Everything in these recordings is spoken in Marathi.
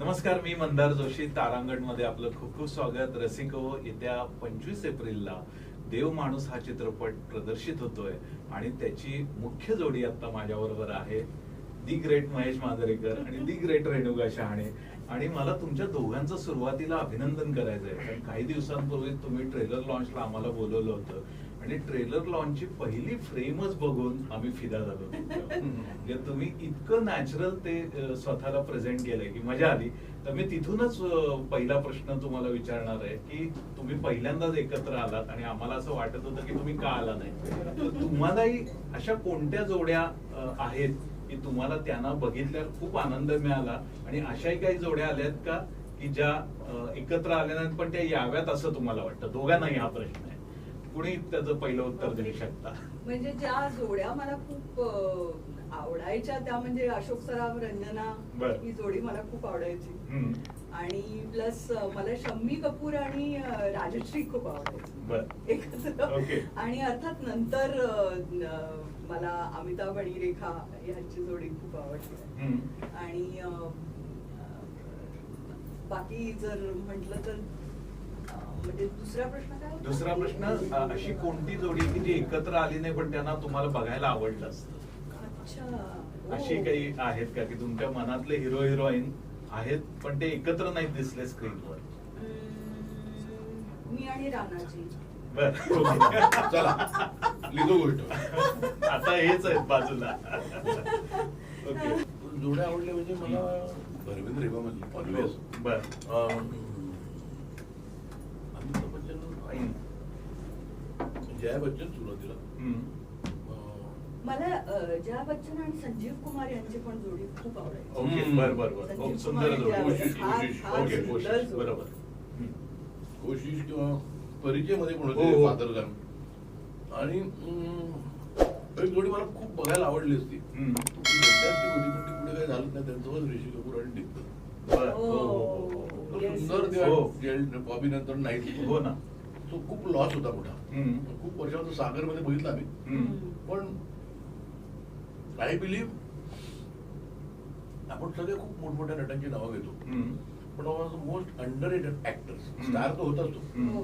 नमस्कार मी मंदार जोशी तारांगणमध्ये आपलं खूप खूप स्वागत. रसिको येत्या पंचवीस एप्रिलला देव माणूस हा चित्रपट प्रदर्शित होतोय आणि त्याची मुख्य जोडी आता माझ्या बरोबर आहे. दी ग्रेट महेश मांजरेकर आणि दी ग्रेट रेणुका शहाणे. आणि मला तुमच्या दोघांचं सुरुवातीला अभिनंदन करायचंय. कारण काही दिवसांपूर्वी तुम्ही ट्रेलर लॉन्चला आम्हाला बोलवलं होतं. आणि ट्रेलर लॉन्चची पहिली फ्रेमच बघून आम्ही फिदा झालो. म्हणजे तुम्ही इतकं नॅचरल ते स्वतःला प्रेझेंट केलंय की मजा आली. तर मी तिथूनच पहिला प्रश्न तुम्हाला विचारणार आहे की तुम्ही पहिल्यांदाच एकत्र आलात आणि आम्हाला असं वाटत होतं की तुम्ही का आला नाही? तर तुम्हालाही अशा कोणत्या जोड्या आहेत की तुम्हाला त्यांना बघितल्यावर खूप आनंद मिळाला? आणि अशाही काही जोड्या आल्यात का की ज्या एकत्र आल्या नाहीत पण त्या याव्यात असं तुम्हाला वाटतं? दोघांनाही हा प्रश्न आहे. कुणी त्याचं पहिलं उत्तर देऊ शकता म्हणजे ज्या जोड्या मला खूप आवडायच्या त्या म्हणजे अशोक सराफ रंजना. ही जोडी मला खूप आवडायची. आणि प्लस मला शम्मी कपूर आणि राजश्री खूप आवडायची एकत्र. आणि अर्थात नंतर मला अमिताभ आणि रेखा यांची जोडी खूप आवडते. आणि बाकी जर म्हटलं तर दुसरा प्रश्न काय? होता? दुसरा प्रश्न अशी कोणती जोडी की जी एकत्र आली नाही पण त्यांना तुम्हाला बघायला आवडलं असतं? अच्छा. हो. अशी काही आहेत का की तुमच्या मनातले हिरो हिरोईन आहेत पण ते एकत्र नाही दिसले स्क्रीनवर मी आणि राणाजी बर. चला लिहितो गोष्ट आता हेच आहेत बाजूला. ओके. जोड्या आवडल्या म्हणजे मला ऑलवेज बर. जया बच्चन सुरुवातीला मला अं, जया बच्चन आणि संजीव कुमार यांची पण जोडी खूप आवडायची ओके हम्म. बर बर बर संजीव खूप सुंदर कुमार जोडी. यांची कोशिश, फार- कोशिश. फार ओके सुंदर कोशिश जोडी. बरोबर हम्म. कोशिश किंवा परिचयमध्ये पण हो, होते हो. आणि अं, एक जोडी मला खूप बघायला आवडली असती हम्म. ती विद्यार्थी होती पण ती पुढे काय झालं नाही त्यांचं ऋषी कपूर आणि बर हो, हो, हो, हो. Yes, सुंदर yes. ते हो. बॉबी नंतर नाही हो ना तो खूप लॉस होता मोठा. खूप वर्षानंतर सागरमध्ये बघितला आम्ही हम्म. पण आय बिलीव्ह आपण सगळे खूप मोठमोठ्या नटांची नावं घेतो. पण most underrated actors. Star तो होताच तो. हो.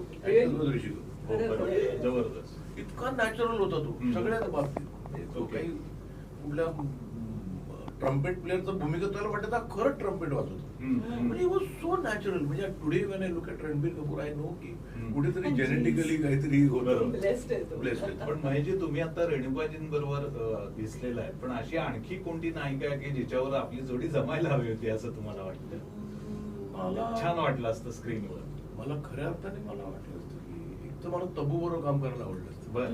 हो, बरोबर. खरं. जबरदस्त इतका नॅचरल होता तो. सगळ्याच बाबतीत म्हणजे तो. काही कुठल्या ट्रम्पेट प्लेअरचं भूमिका त्याला वाटत हा खरं ट्रम्पेट वाजवतो. म्हणजे वॉज सो नॅचरल म्हणजे today when I look at Ranbir Kapoor I know की. कुठेतरी जेनेटिकली. काहीतरी होतं. पण महेशजी तुम्ही आता रेणुकाजींबरोबर दिसलेला आहे. पण अशी आणखी कोणती नायिका आहे की जिच्यावर आपली जोडी जमायला हवी होती असं तुम्हाला वाटतं? मला छान वाटलं असतं स्क्रीनवर मला खऱ्या अर्थाने मला वाटलं असतं की एक तर मला तबू बरोबर काम करायला आवडलं असतं. बर.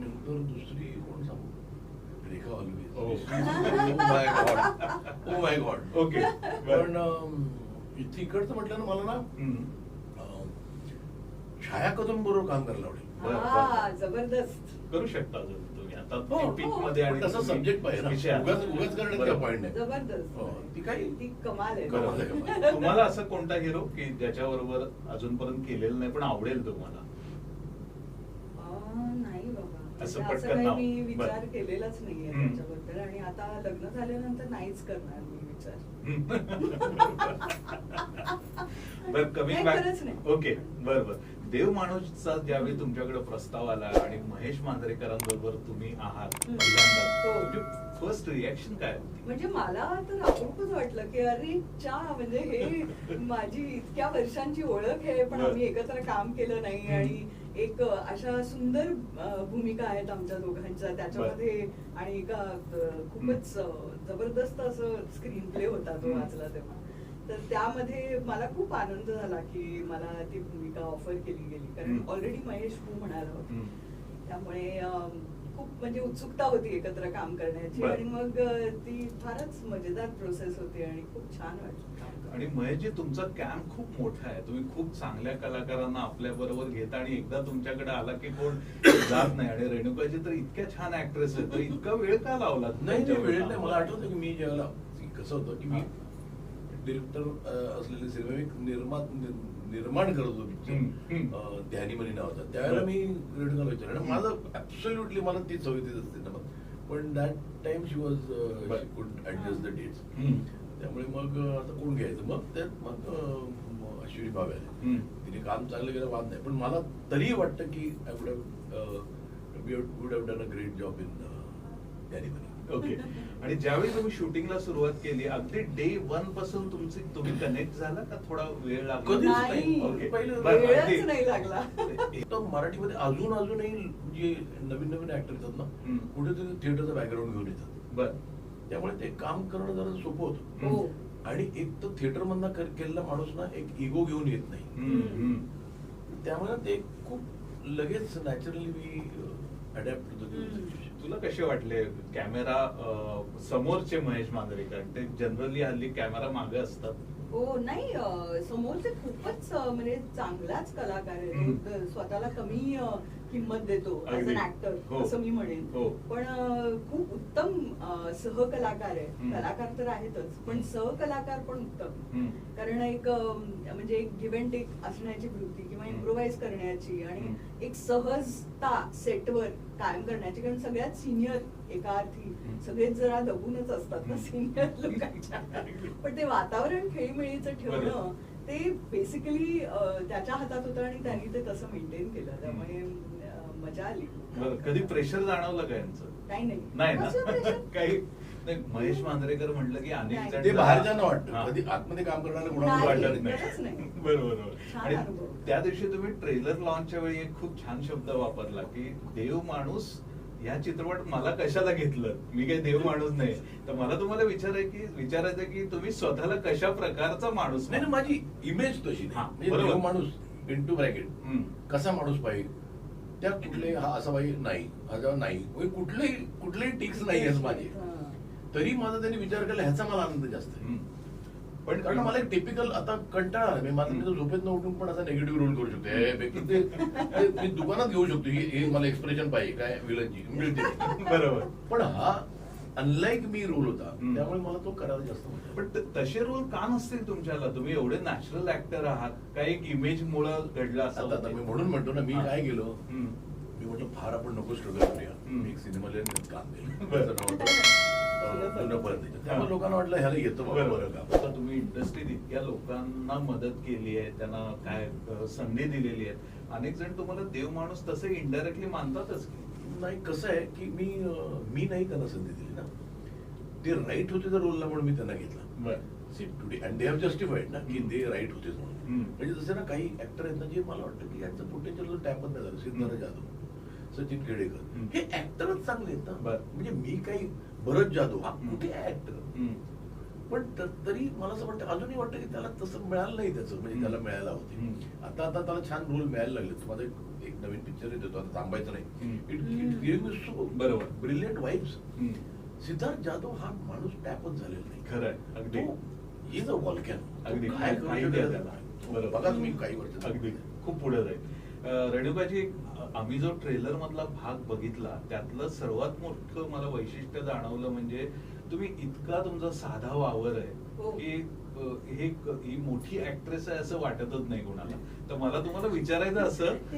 नंतर दुसरी Rekha always. Oh my God oh my God okay पण इथे इकडचं म्हटलं ना मला ना. अं, छाया कदम बरोबर काम करायला आवडेल. बर, हा बर. जबरदस्त. करू शकता अजून तुम्ही. आता हो, पीक हो. मध्ये पण आणि तसा तुम्ही सब्जेक्ट पाहिजे. उगाच उगाच करण्यात नाही जबरदस्त. हो, ती काही ती कमाल आहे. कमाल आहे, कमाल आहे. तुम्हाला असं कोणता हिरो की ज्याच्याबरोबर अजूनपर्यंत केलेलं नाही पण आवडेल तुम्हाला? नाही. असं म्हणजे पटकन काही नाव. मी बर. विचार केलेलाच नाहीये हम्म. त्याच्याबद्दल आणि आता लग्न झाल्यानंतर नाहीच करणार मी विचार बर कमिंग नाही, बॅक खरंच नाही. ओके बर बर देव माणूसचा ज्यावेळी तुमच्याकडे प्रस्ताव आला आणि महेश मांजरेकरांबरोबर तुम्ही आहात हम्म. पहिल्यांदा हो. फर्स्ट रिॲक्शन काय होती म्हणजे मला तर अपूर्वच वाटलं की अरे चा म्हणजे हे माझी इतक्या वर्षांची ओळख आहे पण. आम्ही एकत्र काम केलं नाही. आणि एक अशा सुंदर भूमिका आहेत आमच्या दोघांच्या त्याच्यामध्ये आणि एका खूपच जबरदस्त असं स्क्रीन प्ले होता तो. वाचला तेव्हा तर त्यामध्ये मला खूप आनंद झाला की मला ती भूमिका ऑफर केली गेली कारण. ऑलरेडी महेश हो म्हणाला होता. त्यामुळे खूप म्हणजे उत्सुकता होती एकत्र काम करण्याची. आणि मग ती फारच मजेदार प्रोसेस होती आणि खूप छान वाटलं. आणि महेशजी तुमचा कॅम्प खूप मोठा आहे तुम्ही खूप चांगल्या कलाकारांना आपल्या बरोबर घेता आणि एकदा तुमच्याकडे आला की कोण जात नाही आणि रेणुकाजी तर इतक्या छान ऍक्ट्रेस आहे तर इतका वेळ का लावला नाही नाही वेळ नाही मला आठवतं की मी ज्यावेळेला कसं होतं की मी हा. डिरेक्टर असलेले सिनेमा मी निर्माण करत होतो पिक्चर हम्म. ध्यानी मनी नावाचा त्यावेळेला. मी रेडगाला विचारलं आणि माझं ऍब्सोल्युटली मला ती सवय तीच असते ना पण that time she was. Could adjust the dates. त्यामुळे मग आता कोण घ्यायचं मग त्यात मग अश्विनी भावे आले. तिने काम चांगलं केलं वाद नाही पण मला तरीही वाटतं की I would have would have done a great job in January okay आणि ज्यावेळी तुम्ही शूटिंगला सुरुवात केली अगदी डे वनपासून तुमची तुम्ही कनेक्ट झाला का थोडा वेळ लागला कधीच नाही. ओके. पहिलं बरं, वेळच अगदी. नाही लागला. एक तर मराठीमध्ये अजून अजूनही जे नवीन नवीन ऍक्टर येतात ना हम्म. कुठेतरी थिएटरचं बॅकग्राऊंड घेऊन येतात बर त्यामुळे ते काम करणं जरा सोपं होतं हो आणि एक तर थिएटर मधनं कर- केलेला माणूस ना एक इगो घेऊन येत नाही हम्म, हम्म. त्यामुळे ते खूप लगेच नॅचरली मी अडॅप्ट. तुला कसे वाटले? कॅमेरा समोरचे महेश मांजरेकर ते जनरली हल्ली कॅमेरा मागे असतात. हो नाही अं, समोरचे खूपच अं, म्हणजे चांगलाच कलाकार आहे. तो स्वतःला कमी अं, किंमत देतो ऍज. An actor. असं मी म्हणेन हो. पण खूप उत्तम सहकलाकार आहे. कलाकार तर आहेतच पण. सहकलाकार पण उत्तम. कारण एक म्हणजे एक गिव्ह अँड टेक असण्याची वृत्ती किंवा. इम्प्रोव्हाइज करण्याची आणि. एक सहजता सेटवर कायम करण्याची कारण सगळ्यात सिनियर एका अर्थी. सगळेच जरा दबूनच असतात ना. सिनियर लोकांच्या पण ते वातावरण खेळीमेळीचं ठेवणं. ते बेसिकली त्याच्या हातात होतं आणि त्यांनी ते तसं मेंटेन केलं त्यामुळे मजा आली बरं कधी प्रेशर जाणवलं का यांचं काही नाही नाही ना pressure? काही नाही महेश मांजरेकर म्हटलं की अनेक नाही. जण ते बाहेरच्यांना हा. वाटतं कधी आतमध्ये काम करणाऱ्या कोणाला नाही, वाटत वाटत नाही खरंच नाही. बरोबर बरोबर छान आणि अनुभव. त्या दिवशी तुम्ही ट्रेलर लॉन्चच्या वेळी एक खूप छान शब्द वापरला की देव माणूस या चित्रपट मला कशाला घेतलं मी काही देव माणूस नाही तर मला तुम्हाला विचाराय की विचारायचं की तुम्ही स्वतःला कशा प्रकारचा माणूस नाही ना माझी इमेज तशी हा, म्हणजे बरोबर. देव माणूस इंटू ब्रॅकेट हम्म. कसा माणूस पाहिजे त्या कुठले हा असा बाई नाही. हा जेव्हा नाही. म्हणजे कुठलेही कुठलेही टिक्स नाही आहेत माझे. तरी माझा त्यांनी विचार केला ह्याचा मला आनंद जास्त आहे. पण कारण मला एक टिपिकल आता कंटाळा मी माझं मी झोपेत उठून पण असा निगेटिव्ह रोल करू शकतो. हे ते मी दुकानात घेऊ शकतो. हे हे मला एक्सप्रेशन पाहिजे. काय? विलनची मिळते. बरोबर. पण हा अनलाईक मी रोल होता. त्यामुळे मला तो करायला जास्त पण तसे रोल का नसतील तुमच्याला? तुम्ही एवढे नॅचरल ऍक्टर आहात. काय एक इमेज मुळे घडलं असं आता- आता मी म्हणून म्हणतो ना मी. काय गेलो. मी म्हटलं फार आपण नको स्ट्रगल करूया. मी एक सिनेमाला काम लोकांना वाटलं ह्याला येतं बरं. आता तुम्ही इंडस्ट्रीत इतक्या लोकांना मदत केली आहे. त्यांना काय संधी दिलेली आहे. अनेक जण तुम्हाला देव माणूस तसे इनडायरेक्टली मानतातच की. नाही कसं आहे की मी मी नाही त्यांना संधी दिली ना ते राईट होते त्या रोलला म्हणून मी त्यांना घेतला today and they have justified ना की. ते राईट होते म्हणून. म्हणजे जसे ना काही ऍक्टर आहेत ना जे मला वाटतं की यांचं पोटेन्शियल टॅपच नाही झालं सिद्धार्थ. जाधव सचिन खेडेकर हम्म. हे ऍक्टरच चांगले आहेत ना. म्हणजे मी काही भरत जाधव हा. कुठे ऍक्टर. पण तरी मला असं वाटतं अजूनही वाटतं की त्याला तसं मिळालं नाही त्याचं म्हणजे. त्याला मिळायला होते. आता आता त्याला छान रोल मिळायला लागले माझा एक- एक नवीन पिक्चर येतो आता थांबायचं नाही. इट. गिव्ह मी सो बरोबर. Brilliant vibes hmm. Siddharth Jadhav हा माणूस टॅपच झालेला नाही खरंय अगदी इज अ वॉल्कॅन अगदी काय. बघा तुम्ही काही वर्ष अगदी खूप पुढे जाईल रेणुकाजी आम्ही जो ट्रेलर मधला भाग बघितला त्यातलं सर्वात मोठं मला वैशिष्ट्य जाणवलं म्हणजे तुम्ही इतका तुमचा साधा वावर आहे हो. की हे ही मोठी ऍक्ट्रेस आहे असं वाटतच नाही कोणाला तर मला तुम्हाला विचारायचं असं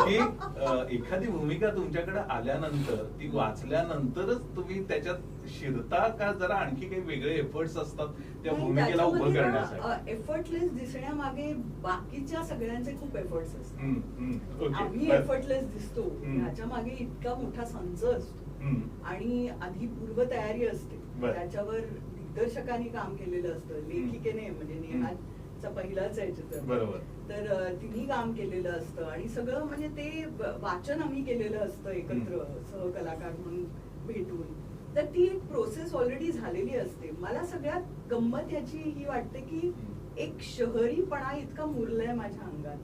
की एखादी भूमिका तुमच्याकडे आल्यानंतर ती वाचल्यानंतरच तुम्ही त्याच्यात शिरता का जरा आणखी काही वेगळे एफर्ट्स असतात त्या भूमिकेला उभं करण्यासाठी एफर्टलेस दिसण्यामागे बाकीच्या सगळ्यांचे खूप एफर्ट्स असतात. आम्ही. एफर्टलेस दिसतो. ह्याच्या मागे इतका मोठा संच असतो. आणि आधी पूर्व तयारी असते. त्याच्यावर दिग्दर्शकांनी काम केलेलं असतं लेखिकेने म्हणजे नेहाचा पहिलाच आहे चित्रपट. बरोबर. तर अ, तिन्ही काम केलेलं असतं आणि सगळं म्हणजे ते वाचन आम्ही केलेलं असतं एकत्र सहकलाकार म्हणून भेटून. तर ती एक प्रोसेस ऑलरेडी झालेली असते. मला सगळ्यात गंमत ह्याची ही वाटते की एक शहरीपणा इतका मुरलाय माझ्या अंगात.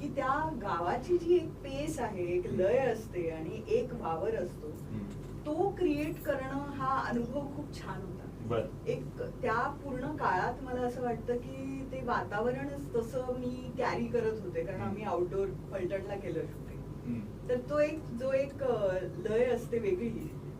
की त्या गावाची जी एक पेस आहे एक लय असते आणि एक वावर असतो तो क्रिएट करणं हा अनुभव खूप छान होता. बर. एक त्या पूर्ण काळात मला असं वाटतं की ते वातावरणच तसं मी कॅरी करत होते कारण आम्ही आउटडोर फलटणला केलं शूटिंग तर तो एक जो एक अ, लय असते वेगळी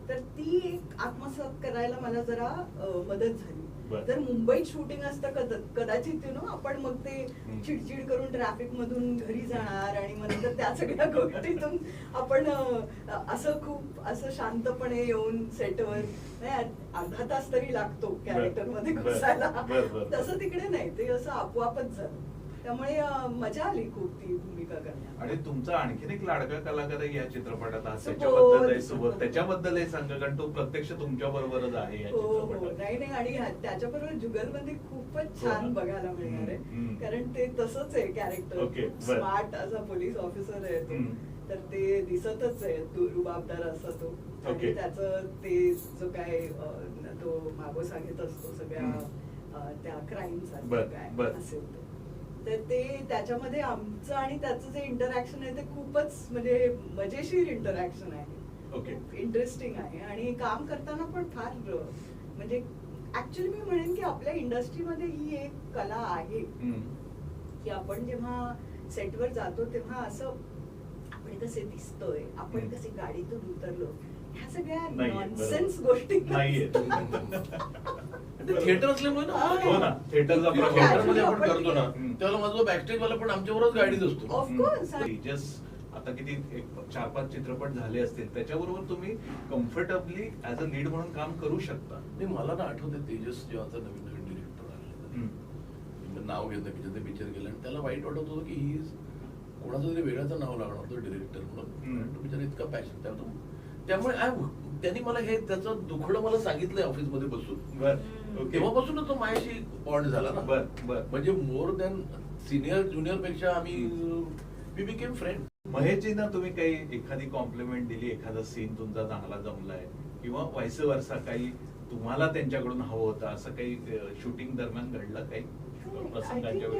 तर ती एक आत्मसात करायला मला जरा अ, मदत झाली. जर मुंबईत शूटिंग असतं कद- कदाचित you know, आपण मग ते. चिडचिड करून ट्रॅफिक मधून घरी जाणार आणि मग नंतर त्या सगळ्या गोष्टीतून आपण असं खूप असं शांतपणे येऊन सेटवर अर्धा तास तरी लागतो कॅरेक्टरमध्ये. घुसायला. तसं तिकडे नाही ते असं आपोआपच झालं त्यामुळे मजा आली खूप ती भूमिका करण्यात आणि तुमचा आणखीन एक लाडका कलाकार आहे या चित्रपटात. त्याच्याबद्दल सांगा कारण तो प्रत्यक्ष तुमच्या बरोबरच आहे हो हो नाही नाही आणि त्याच्याबरोबर जुगलमध्ये खूपच हो छान. बघायला मिळणार आहे. कारण ते तसंच आहे कॅरेक्टर. स्मार्ट असा पोलीस ऑफिसर आहे तो. तर ते दिसतच आहे तो रुबाबदार असा तो. आणि त्याचं ते जो काय तो मागोसा घेत असतो सगळ्या त्या क्राईम बर, काय. असेल ते तर ते त्याच्यामध्ये आमचं आणि त्याचं जे इंटरॅक्शन आहे ते खूपच म्हणजे मजेशीर इंटरॅक्शन आहे Okay. इंटरेस्टिंग आहे आणि काम करताना पण फार म्हणजे ऍक्च्युली मी म्हणेन की आपल्या इंडस्ट्रीमध्ये ही एक कला आहे. की आपण जेव्हा सेटवर जातो तेव्हा असं आपण कसे दिसतोय आपण. कसे गाडीतून उतरलो ह्या सगळ्या नॉनसेन्स. गोष्टी. थिएटर असल्यामुळे ना? हो ना, प्रभाव. थिएटरमध्ये आपण करतो ना. त्यावेळेला माझा बॅकस्टेज वाला पण आमच्यावरच गाडीत असतो. तेजस आता किती एक चार पाच चित्रपट झाले असतील त्याच्याबरोबर तुम्ही कम्फर्टेबली ऍज अ लीड म्हणून काम करू शकता. नाही मला ना आठवते तेजस जेव्हा आता नवीन नवीन डिरेक्टर आले नाव घेतलं की ते पिक्चर केलं आणि त्याला वाईट वाटत होतं की ही कोणाचं तरी वेगळ्याचं नाव लागणार होतं डिरेक्टर म्हणून. तो बिचारा इतका पॅशन त्यामुळे त्यामुळे I- त्यांनी मला हे त्याचं दुखणं मला सांगितलंय ऑफिसमध्ये बसून. बर. ओके. तेव्हापासूनच तो माझ्याशी बॉन्ड झाला ना. बर बर. म्हणजे मोर दॅन सिनियर ज्युनियरपेक्षा आम्ही वी बिकेम फ्रेंड महेशजींना तुम्ही काही एखादी कॉम्प्लिमेंट दिली एखादा सीन तुमचा चांगला जमलाय किंवा व्हायस वर्षा काही तुम्हाला त्यांच्याकडून हवं होतं असं काही शूटिंग दरम्यान घडलं काही?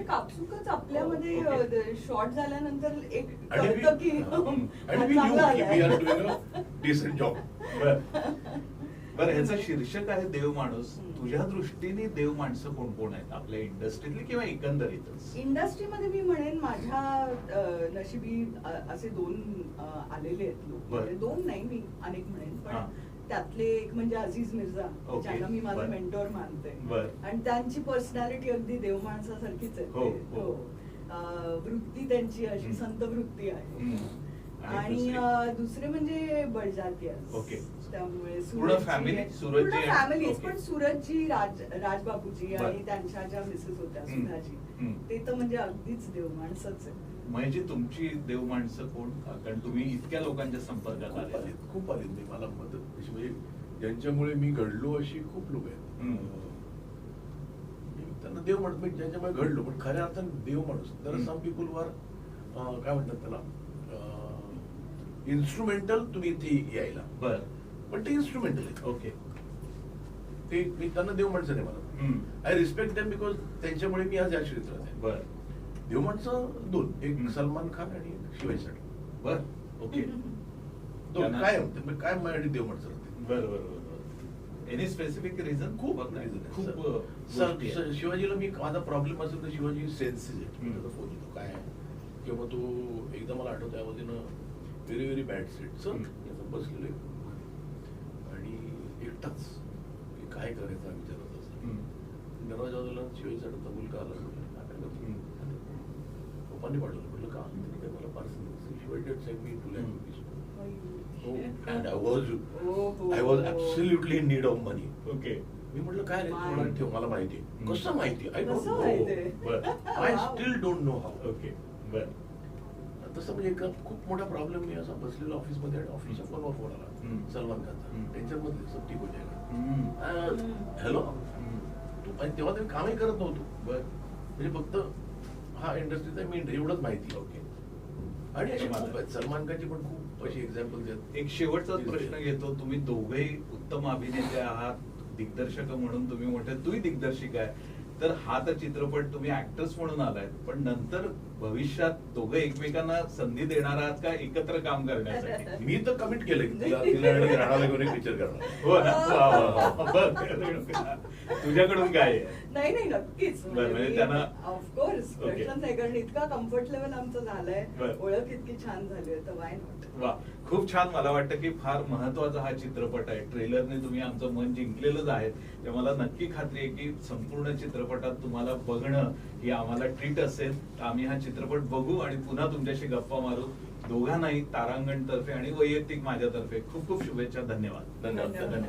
कापसुकच आपल्यामध्ये. शॉर्ट झाल्यानंतर एक कळतं की जॉब बर बर ह्याचं शीर्षक आहे देव माणूस. तुझ्या दृष्टीने देव माणसं कोण कोण आहेत आपल्या इंडस्ट्रीतली किंवा एकंदरीतच इंडस्ट्रीमध्ये मी म्हणेन माझ्या नशिबी अ, असे दोन अ, आलेले आहेत लोक बर. म्हणजे दोन नाही मी अनेक म्हणेन हा. पण त्यातले एक म्हणजे अझीज मिर्झा ओके. ज्यांना मी माझा बर. मेंटॉर मानते बर. आणि त्यांची पर्सनॅलिटी अगदी देव माणसासारखीच आहे हो. हो. अ, वृत्ती त्यांची अशी. संत वृत्ती आहे. आणि दुसरी? अ, दुसरे म्हणजे बळजातीयास ओके. त्यामुळे पूर्ण family? Family okay. पण सूरजची राज राजबाबूजी बर. आणि त्यांच्या ज्या मिसेस होत्या हम्म. सुधाजी हम्म. ते तर म्हणजे अगदीच देव माणसंच आहे म्हणजे तुमची देव माणसं कोण कारण तुम्ही इतक्या लोकांच्या संपर्कात खूप आले आलेत खूप आलेत मी मला मदत अशी म्हणजे ज्यांच्यामुळे मी घडलो अशी खूप लोक आहेत हम्म. अं, मी त्यांना देव म्हणत मी ज्यांच्यामुळे घडलो पण खऱ्या अर्थाने देव माणूस तर हम्म. सम पीपल वर काय म्हणतात त्याला इन्स्ट्रुमेंटल तुम्ही इथे यायला. बर. पण ते इन्स्ट्रुमेंटल आहे. ओके. ते मी त्यांना देव माणसं नाही मला. आय रिस्पेक्ट देम बिकॉज त्यांच्यामुळे मी आज या क्षेत्रात आहे बर. देव माणसं दोन. एक. सलमान खान आणि एक साठी. बर. ओके. दोन. काय म्हणते काय माझ्यासाठी देव माणसं बर बर एनी स्पेसिफिक रिझन खूप. सर, शिवाजीला मी माझा प्रॉब्लेम असेल तर शिवाजी. आहे. फोन येतो. काय? किंवा तो एकदा मला आठवतं त्यामध्ये very very bad set sir. याचं बसलेलो आणि एकटाच की काय करायचं हा विचारत असतो हम्म. दरवाजा बाजूला शिवाजी चढवता मुलगा आला. पप्पांनी पाठवलं म्हटलं का त्यांनी काय मला parcel Shivaji date send me two lakh rupees and I was ओहो. I was absolutely in need of money. Okay मी म्हटलं काय रे माय. थोडा ठेव मला माहिती. कसं माहिती I don't? Know I. Still don't know how okay बर तसं म्हणजे एक खूप मोठा प्रॉब्लेम मी असा बसलेलो ऑफिसमध्ये आणि ऑफिसच्या फोनवर फोन आला. सलमान खानचा. त्यांच्यामध्ये सब ठीक हो. हम्म. हॅलो. तू आणि तेव्हा तुम्ही कामही करत नव्हतो. बर. म्हणजे फक्त हा इंडस्ट्रीचा मी एवढंच माहिती ओके आणि अशी खूप आहेत. सलमान खानची पण खूप अशी एक्झाम्पल आहेत. एक शेवटचा प्रश्न घेतो. तुम्ही दोघेही उत्तम अभिनेते आहात. दिग्दर्शक म्हणून तुम्ही मोठे. तूही दिग्दर्शिका आहे. तर हा तर चित्रपट तुम्ही ऍक्टर्स म्हणून आलाय. पण नंतर भविष्यात दोघं एकमेकांना संधी देणार आहात का एकत्र काम करण्यासाठी मी तर कमिट केलंय की तिला तिला आणि राणाला घेऊन एक पिक्चर करणार हो ना वा, वा, वा. बघ. तुझ्याकडून काय आहे नाही नाही नक्कीच बरं, म्हणजे त्यांना- ऑफकोर्स Okay. कारण इतका कम्फर्ट लेवल आमचं झालंय बरं. ओळख इतकी छान झाली आहे तर वाय नॉट वा खूप छान मला वाटतं की फार महत्त्वाचा हा चित्रपट आहे. ट्रेलरने तुम्ही आमचं मन जिंकलेलंच आहे. ते मला नक्की खात्री आहे की संपूर्ण चित्रपटात तुम्हाला बघणं ही आम्हाला ट्रीट असेल. तर आम्ही हा चित्रपट बघू आणि पुन्हा तुमच्याशी गप्पा मारू. दोघांनाही तारांगण तर्फे आणि वैयक्तिक माझ्यातर्फे खूप खूप शुभेच्छा. धन्यवाद धन्यवाद. धन्यवाद. धन्यवाद.